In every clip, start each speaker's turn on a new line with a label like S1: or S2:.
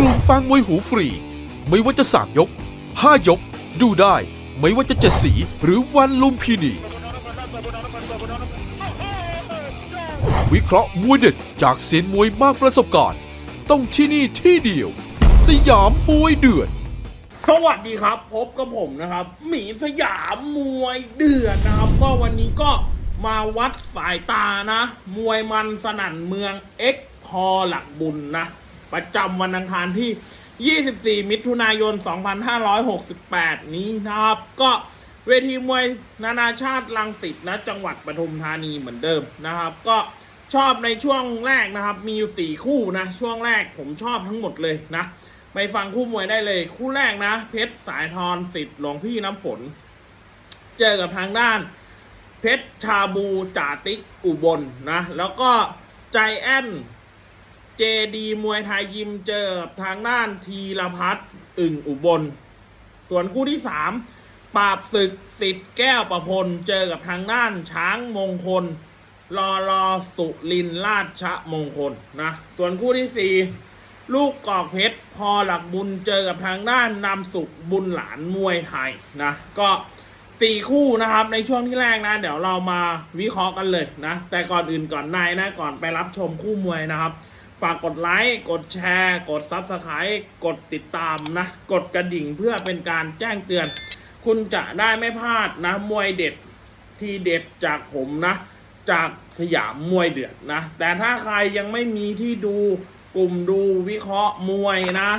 S1: กลุ่มฟังมวยหูฟรี ไม่ว่าจะสามยกห้ายก ดูได้ ไม่ว่าจะเจ็ดสีหรือวันลุมพินี วิเคราะห์มวยเด็ดจากเซียนมวยมากประสบการณ์ ต้องที่นี่ที่เดียว สยามมวยเดือด
S2: สวัสดีครับ พบกับผมนะครับ หมีสยามมวยเดือดนะครับ ก็วันนี้ก็มาวัดสายตานะ มวยมันสนั่นเมืองเอ็กพอหลักบุญนะ ประจำวันอังคารที่ 24 มิถุนายน 2568 นี้นะครับ ก็เวทีมวยนานาชาติลังสิตนะจังหวัดปทุมธานีเหมือนเดิมนะครับ ก็ชอบในช่วงแรกนะครับ มีอยู่สี่คู่นะ ช่วงแรกผมชอบทั้งหมดเลยนะ ไปฟังคู่มวยได้เลย คู่แรกนะ เพชรสายทรสิทธิ์หลวงพี่น้ำฝน เจอกับทางด้าน เพชรชาบูจ่าติ๊กอุบลนะแล้วก็ใจแอน เจดีมวยไทยยิมเจอกับทางด้านทีรพัฒน์อึ่งอุบล ส่วนคู่ที่สามปราบศึกสิทธิ์แก้วประพล เจอกับทางด้านช้างมงคลรอรอสุรินทร์ราชมงคลนะ ส่วนคู่ที่สี่ลูกกอกเพชรพอหลักบุญเจอกับทางด้านนำสุขบุญหลานมวยไทยนะ ก็สี่คู่นะครับในช่วงที่แรกนะ เดี๋ยวเรามาวิเคราะห์กันเลยนะ แต่ก่อนอื่นก่อนในนะก่อนไปรับชมคู่มวยนะครับ ฝากกดไลค์ กดแชร์ กดซับสไครต์กดติดตามนะ กดกระดิ่งเพื่อเป็นการแจ้งเตือน คุณจะได้ไม่พลาดนะ มวยเด็ดที่เด็ดจากผมนะ จากสยามมวยเดือดนะ แต่ถ้าใครยังไม่มีที่ดูกลุ่มดูวิเคราะห์มวยนะ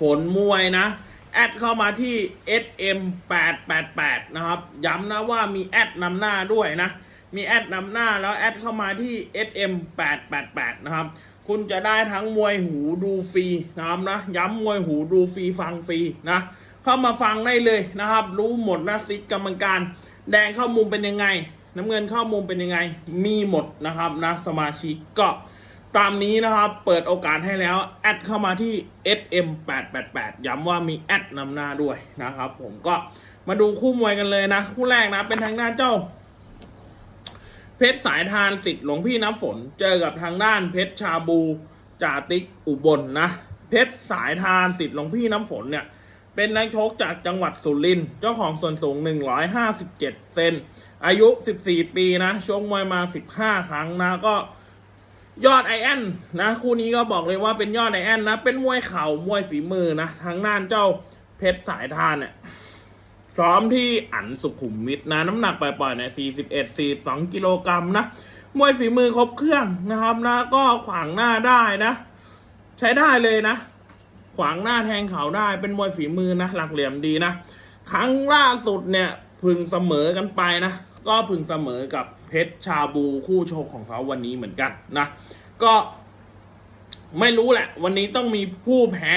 S2: ผลมวยนะ แอดเข้ามาที่ SM 8 8 8 นะครับ ย้ำนะว่ามีแอดนำหน้าด้วยนะ มีแอดนำหน้าแล้วแอดเข้ามาที่ SM 8 8 8 นะครับ คุณจะได้ทั้งมวยหูดูฟรีนะครับนะ ย้ำมวยหูดูฟรีฟังฟรีนะ เข้ามาฟังได้เลยนะครับ รู้หมดนะซิกกรรมการ แดงเข้ามุมเป็นยังไง น้ำเงินเข้ามุมเป็นยังไง มีหมดนะครับนะสมาชิกก็ตามนี้นะครับ เปิดโอกาสให้แล้ว แอดเข้ามาที่ SM 888 ย้ำว่ามีแอดนำหน้าด้วยนะครับ ผมก็มาดูคู่มวยกันเลยนะ คู่แรกนะ เป็นทางด้านเจ้า เพชรสายทานสิทธิ์หลวงพี่น้ำฝน เจอกับทางด้านเพชรชาบูจ่าติ๊กอุบลนะเพชรสายทานสิทธิ์หลวงพี่น้ำฝนเนี่ยเป็นนักชกจากจังหวัดสุรินทร์เจ้าของส่วนสูง 157 เซนอายุ 14 ปีนะชกมวยมา 15 ครั้งนะก็ยอดไอแอนนะคู่นี้ก็บอกเลยว่าเป็นยอดไอแอนนะเป็นมวยเข่ามวยฝีมือนะทางด้านเจ้าเพชรสายทานเนี่ย ซ้อมที่อันสุขุมวิทนะ น้ำหนักปล่อยๆเนี่ย41 42กิโลกรัมนะ มวยฝีมือครบเครื่องนะครับนะ ก็ขวางหน้าได้นะ ใช้ได้เลยนะ ขวางหน้าแทงเขาได้เป็นมวยฝีมือนะ หลักเหลี่ยมดีนะ ครั้งล่าสุดเนี่ยพึงเสมอกันไปนะ ก็พึงเสมอกับเพชรชาบูคู่โชกของเขาวันนี้เหมือนกันนะ ก็ไม่รู้แหละ วันนี้ต้องมีผู้แพ้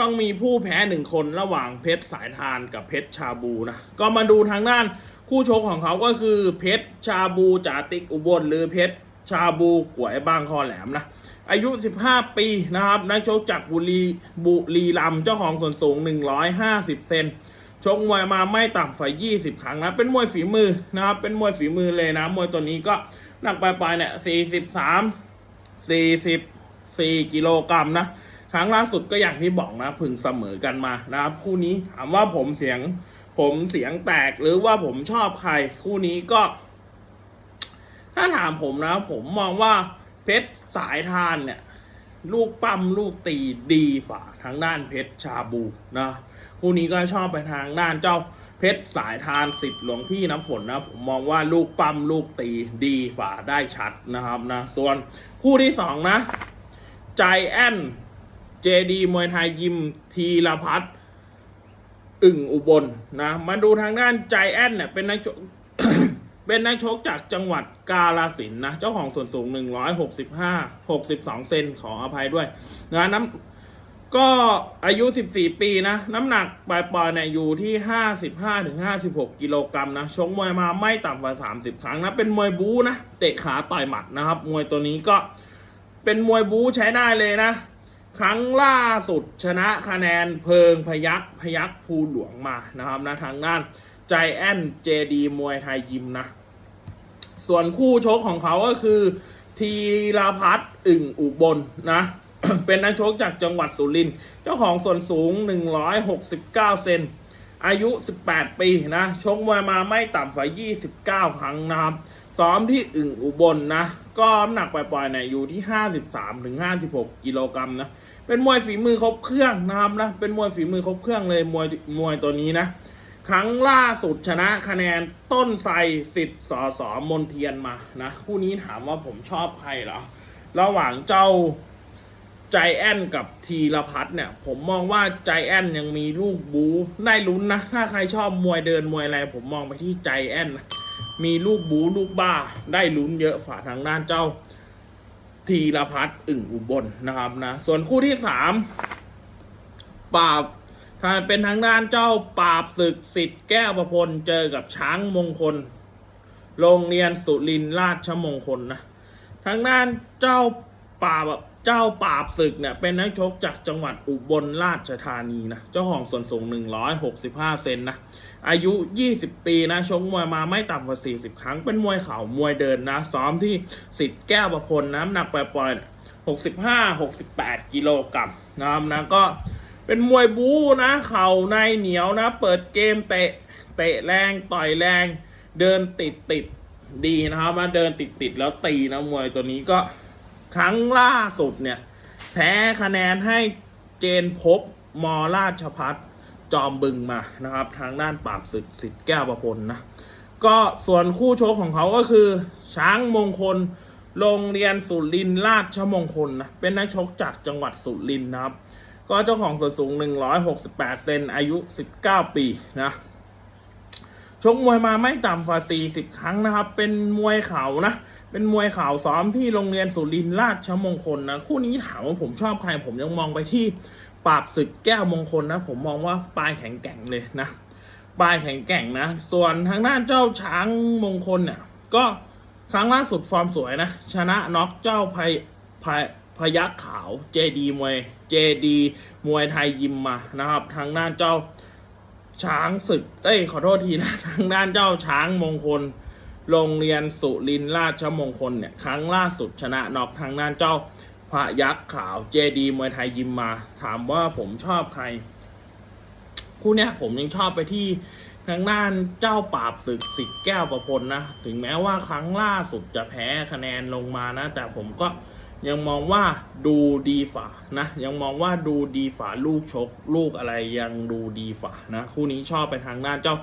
S2: ต้องมีผู้แพ้หนึ่งคนระหว่างเพชรสายทานกับเพชรชาบูนะ ก็มาดูทางด้านคู่ชกของเขาก็คือเพชรชาบูจ่าติ๊กอุบล หรือเพชรชาบูกวยบางคอแหลมนะ อายุ 15 ปีนะครับนักชกจากบุรีบุรีรัมเจ้าของส่วนสูง 150 เซนชกมวยมาไม่ต่ำกว่า20 ครั้งนะ เป็นมวยฝีมือนะครับ เป็นมวยฝีมือเลยนะ มวยตัวนี้ก็หนักปลายๆเนี่ย 43 44 กิโลกรัมนะ ครั้งล่าสุดก็อย่างที่บอกนะพึงเสมอกันมานะครับ คู่นี้ถามว่าผมเสียง ผมเสียงแตกหรือว่าผมชอบใคร คู่นี้ก็ ถ้าถามผมนะ ผมมองว่าเพชรสายทานเนี่ย ลูกปั้มลูกตีดีฝ่าทางด้านเพชรชาบูนะคู่นี้ก็ชอบไปทางด้านเจ้าเพชรสายทานสิทธิ์หลวงพี่น้ำฝนนะผมมองว่าลูกปั้มลูกตีดีฝ่าได้ชัดนะครับนะ ส่วนคู่ที่สองนะใจแอน เจดีมวยไทยยิมทีละพัฒอึ่งอุบลนะ มาดูทางด้านใจแอนเนี่ยเป็นนักชกเป็นนักชกจากจังหวัดกาลสินนะ เจ้าของส่วนสูง 165 62 เซนขออภัยด้วยนะน้ำก็อายุ 14 ปีนะ น้ำหนักปลายๆเนี่ยอยู่ที่ 55-56 กิโลกรัมนะ ชกมวยมาไม่ต่ำกว่า 30 ครั้งนะ เป็นมวยบูนะ เตะขาต่อยหมัดนะครับ มวยตัวนี้ก็เป็นมวยบูใช้ได้เลยนะ ครั้งล่าสุดชนะคะแนนเพิงพยักพยักภูหลวงมานะครับนะทางด้านใจแอนเจดีมวยไทยยิมนะ ส่วนคู่ชกของเขาก็คือทีรพัฒน์อึ่งอุบลนะ เป็นนักชกจากจังหวัดสุรินทร์เจ้าของส่วนสูง 169 เซนอายุ 18 ปีนะชกมวยมาไม่ต่ำกว่า29 ครั้งนะครับซ้อมที่อึ่งอุบลนะก็น้ำหนักปล่อยๆเนี่ยอยู่ที่ 53-56 กิโลกรัมนะ เป็นมวยฝีมือครบเครื่องนะครับนะ เป็นมวยฝีมือครบเครื่องเลยมวยมวยตัวนี้นะ ครั้งล่าสุดชนะคะแนนต้นไทรสิทธิ์สอสอมนเทียนมานะ คู่นี้ถามว่าผมชอบใครเหรอ ระหว่างเจ้าใจแอนกับทีละพัฒน์เนี่ย ผมมองว่าใจแอนยังมีลูกบูได้ลุ้นนะ ถ้าใครชอบมวยเดินมวยอะไร ผมมองไปที่ใจแอนมีลูกบูลูกบ้าได้ลุ้นเยอะฝ่าทางด้านเจ้า ทีละพัฒน์อึ่งอุบลนะครับนะ ส่วนคู่ที่สามปราบถ้าเป็นทางด้านเจ้าปราบศึกสิทธิ์แก้วประพลเจอกับช้างมงคล โรงเรียนสุรินราชมงคลนะทางด้านเจ้าปราบ เจ้าปราบศึกเนี่ยเป็นนักชกจากจังหวัดอุบลราชธานีนะ เจ้าของส่วนสูง 165 เซนนะ อายุ 20 ปีนะ ชกมวยมาไม่ต่ำกว่า 40 ครั้ง เป็นมวยเข่ามวยเดินนะ ซ้อมที่สิทธิ์แก้วประพลน้ำหนักปล่อยๆ 65-68 กิโลกรัมนะครับนะก็เป็นมวยบู๊นะ เข่าในเหนียวนะ เปิดเกมเตะ เตะแรง ต่อยแรง เดินติดติดดีนะครับมาเดินติดติดแล้วตีนะมวยตัวนี้ก็ ครั้งล่าสุดเนี่ย แพ้คะแนนให้เจนพบมอราชพัฒจอมบึงมานะครับ ทางด้านปราบศึกสิทธิ์แก้วประพลนะ ก็ส่วนคู่ชกของเขาก็คือ ช้างมงคล โรงเรียนสุรินทร์ราชมงคลนะ เป็นนักชกจากจังหวัดสุรินทร์นะครับ ก็เจ้าของส่วนสูง 168 เซนอายุ 19 ปีนะชกมวยมาไม่ต่ำกว่า40 ครั้งนะครับ เป็นมวยเข่านะ เป็นมวยข่าซ้อมที่โรงเรียนสุรินทร์ราชมงคลนะ คู่นี้ถามว่าผมชอบใครผมยังมองไปที่ปราบศึกแก้วมงคลนะ ผมมองว่าปลายแข็งแกร่งเลยนะปลายแข็งแกร่งนะ ส่วนทางด้านเจ้าช้างมงคลเนี่ย ก็ครั้งล่าสุดฟอร์มสวยนะ ชนะน็อกเจ้าพยพยพยักขาวเจดีมวยเจดีมวยไทยยิมมานะครับ ทางด้านเจ้าช้างศึก เอ้ย ขอโทษทีนะ ทางด้านเจ้าช้างมงคล โรงเรียนสุรินทร์ราชมงคลเนี่ยครั้งล่าสุดชนะนอกทางด้านเจ้าพระยักษ์ขาวเจดีมวยไทยยิมมา ถามว่าผมชอบใคร คู่เนี้ยผมยังชอบไปที่ทางด้านเจ้าปราบศึกสิทธิ์แก้วประพลนะ ถึงแม้ว่าครั้งล่าสุดจะแพ้คะแนนลงมานะ แต่ผมก็ ยังมองว่าดูดีฝานะ ยังมองว่าดูดีฝาลูกชก ลูกอะไรยังดูดีฝานะ คู่นี้ชอบไปทางด้านเจ้า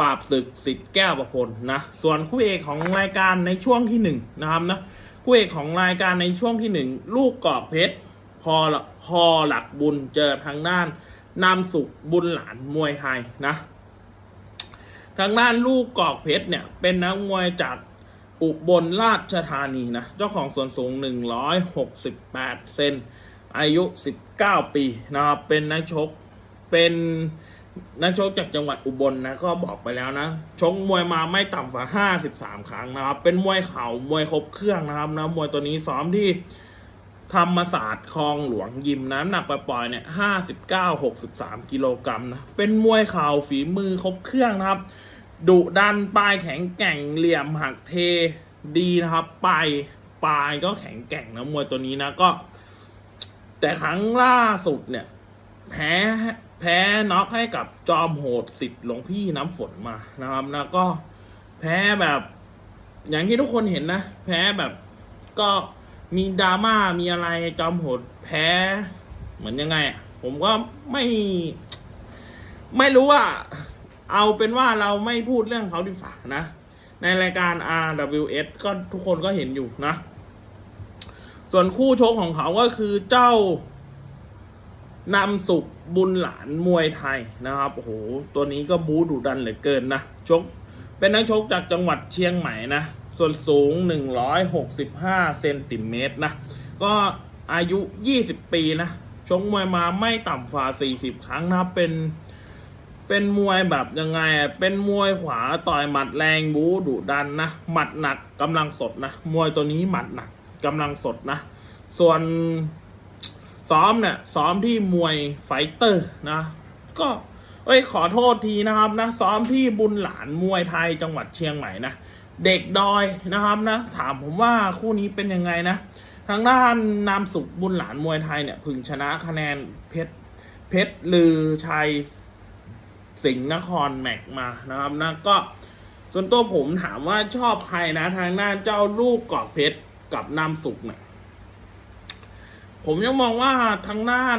S2: ปราบศึกสิทธิ์แก้วประพลนะ ส่วนคู่เอกของรายการในช่วงที่หนึ่งนะครับนะคู่เอกของรายการในช่วงที่หนึ่งลูกกอกเพชรพอพอหลักบุญเจอทางด้านนำสุขบุญหลานมวยไทยนะ ทางด้านลูกกอกเพชรเนี่ย เป็นนักมวยจาก อุบลราชธานีนะเจ้าของส่วนสูง 168 เซนอายุ 19 ปีนะครับเป็นนักชกเป็นนักชกจากจังหวัดอุบลนะก็บอกไปแล้วนะชกมวยมาไม่ต่ำกว่า 53 ครั้งนะครับ เป็นมวยเข่ามวยครบเครื่องนะครับนะมวยตัวนี้ซ้อมที่ธรรมศาสตร์คลองหลวงยิมนะน้ำหนักปล่อยๆเนี่ยห้าสิบเก้าหกสิบสามกิโลกรัมนะเป็นมวยเข่าฝีมือครบเครื่องนะครับ ดุดันปลายแข็งแกร่งเหลี่ยมหักเทดีนะครับปลายปลายก็แข็งแกร่งนะมวยตัวนี้นะก็ แต่ครั้งล่าสุดเนี่ย แพ้แพ้น็อกให้กับจอมโหดสิทธิ์หลวงพี่น้ำฝนมานะครับแล้วก็แพ้แบบ อย่างที่ทุกคนเห็นนะ แพ้แบบก็มีดราม่ามีอะไรจอมโหดแพ้ เหมือนยังไง ผมก็ไม่ ไม่รู้ว่า เอาเป็นว่าเราไม่พูดเรื่องเขาดีฝ่านะ ในรายการ RWS ก็ทุกคนก็เห็นอยู่นะ ส่วนคู่ชกของเขาก็คือเจ้านำสุขบุญหลานมวยไทยนะครับโอ้โหตัวนี้ก็บู๊ดุดันเหลือเกินนะชกเป็นนักชกจากจังหวัดเชียงใหม่นะ ส่วนสูง 165เซนติเมตรนะ ก็อายุ 20 ปีนะ ชกมวยมาไม่ต่ำกว่า 40 ครั้งนะเป็น เป็นมวยแบบยังไง เป็นมวยขวาต่อยหมัดแรงบู๊ดุดันนะ หมัดหนักกำลังสดนะ มวยตัวนี้หมัดหนักกำลังสดนะ ส่วนซ้อมเนี่ยซ้อมที่มวยไฟเตอร์นะ ก็เอ้ยขอโทษทีนะครับนะ ซ้อมที่บุญหลานมวยไทยจังหวัดเชียงใหม่นะเด็กดอยนะครับนะ ถามผมว่าคู่นี้เป็นยังไงนะ ทางด้านนามสุขบุญหลานมวยไทยเนี่ย พึงชนะคะแนนเพชรเพชรลือชัย สิงห์นครแม็กมานะครับนะก็ส่วนตัวผมถามว่าชอบใครนะทางด้านเจ้าลูกกอกเพชรกับนามสุขเนี่ยผมยังมองว่าทางด้าน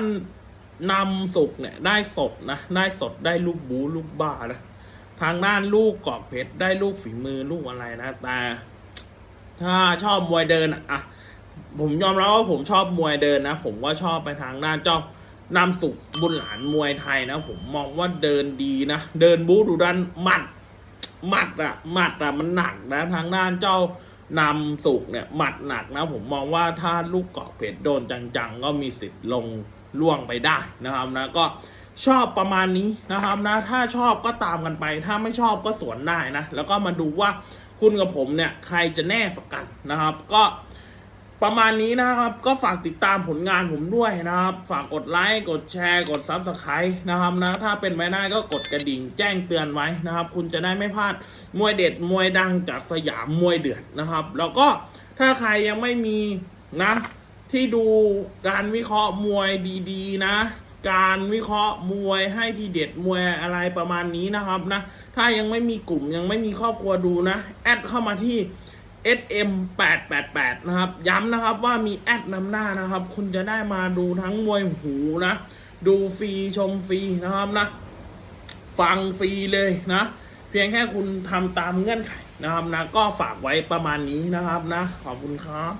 S2: นำสุกเนี่ย ได้สดนะได้สดได้ลูกบูลูกบ้านะทางด้านลูกกอกเพชรได้ลูกฝีมือลูกอะไรนะแต่ถ้าชอบมวยเดินอะอะผมยอมรับว่าผมชอบมวยเดินนะผมว่าชอบไปทางด้านเจ้า นำสุกบุญหลานมวยไทยนะ ผมมองว่าเดินดีนะ เดินบูดูดันหมัดหมัดอะหมัดอะมันหนักนะทางด้านเจ้านำสุกเนี่ยหมัดหนักนะ ผมมองว่าถ้าลูกเกาะเพชรโดนจังๆ ก็มีสิทธิ์ลงล่วงไปได้นะครับนะก็ชอบประมาณนี้นะครับนะ ถ้าชอบก็ตามกันไป ถ้าไม่ชอบก็สวนได้นะ แล้วก็มาดูว่าคุณกับผมเนี่ย ใครจะแน่ฝักกันนะครับ ก็ ประมาณนี้นะครับ ก็ฝากติดตามผลงานผมด้วยนะครับ ฝากกดไลค์ กดแชร์ กดซับสไครต์นะครับนะ ถ้าเป็นไปได้ก็กดกระดิ่งแจ้งเตือนไว้นะครับ คุณจะได้ไม่พลาดมวยเด็ดมวยดังจากสยามมวยเดือดนะครับ แล้วก็ถ้าใครยังไม่มีนะ ที่ดูการวิเคราะห์มวยดีๆ นะการวิเคราะห์มวยให้ทีเด็ดมวยอะไรประมาณนี้นะครับนะ ถ้ายังไม่มีกลุ่มยังไม่มีครอบครัวดูนะ แอดเข้ามาที่ SM 888 นะครับ ย้ำนะครับว่ามีแอดนำหน้านะครับ คุณจะได้มาดูทั้งมวยหูนะ ดูฟรีชมฟรีนะครับนะ ฟังฟรีเลยนะ เพียงแค่คุณทำตามเงื่อนไขนะครับนะ ก็ฝากไว้ประมาณนี้นะครับนะ ขอบคุณครับ